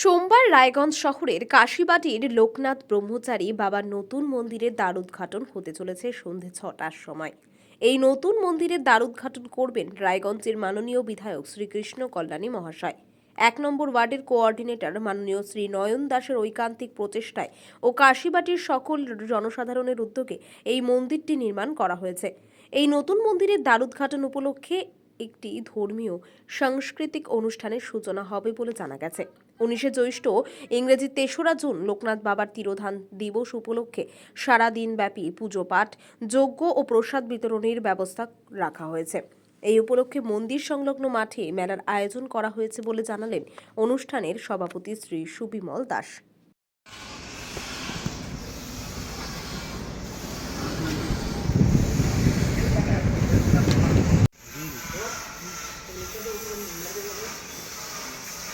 সোমবার রায়গঞ্জ শহরের কাশীবাটির লোকনাথ ব্রহ্মচারী বাবার নতুন মন্দিরের দ্বার উদ্ঘাটন হতে চলেছে সন্ধে ছটার সময়। এই নতুন মন্দিরের দ্বার উদ্ঘাটন করবেন রায়গঞ্জের মাননীয় বিধায়ক শ্রীকৃষ্ণ কল্যাণী মহাশয়। এক নম্বর ওয়ার্ডের কোঅর্ডিনেটর মাননীয় শ্রী নয়ন দাসের ঐকান্তিক প্রচেষ্টায় ও কাশিবাটির সকল জনসাধারণের উদ্যোগে এই মন্দিরটি নির্মাণ করা হয়েছে। এই নতুন মন্দিরের দ্বার উদ্ঘাটন উপলক্ষে একটি ধর্মীয় সাংস্কৃতিক অনুষ্ঠানের সূচনা হবে বলে জানা গেছে। উনিশে জ্যৈষ্ঠ ইংরেজি তেসরা জুন লোকনাথ বাবার তিরোধান দিবস উপলক্ষে সারা দিনব্যাপী পুজো পাঠ, যজ্ঞ ও প্রসাদ বিতরণের ব্যবস্থা রাখা হয়েছে। এই উপলক্ষে মন্দির সংলগ্ন মাঠে মেলার আয়োজন করা হয়েছে বলে জানালেন অনুষ্ঠানের সভাপতি শ্রী সুবিমল দাস।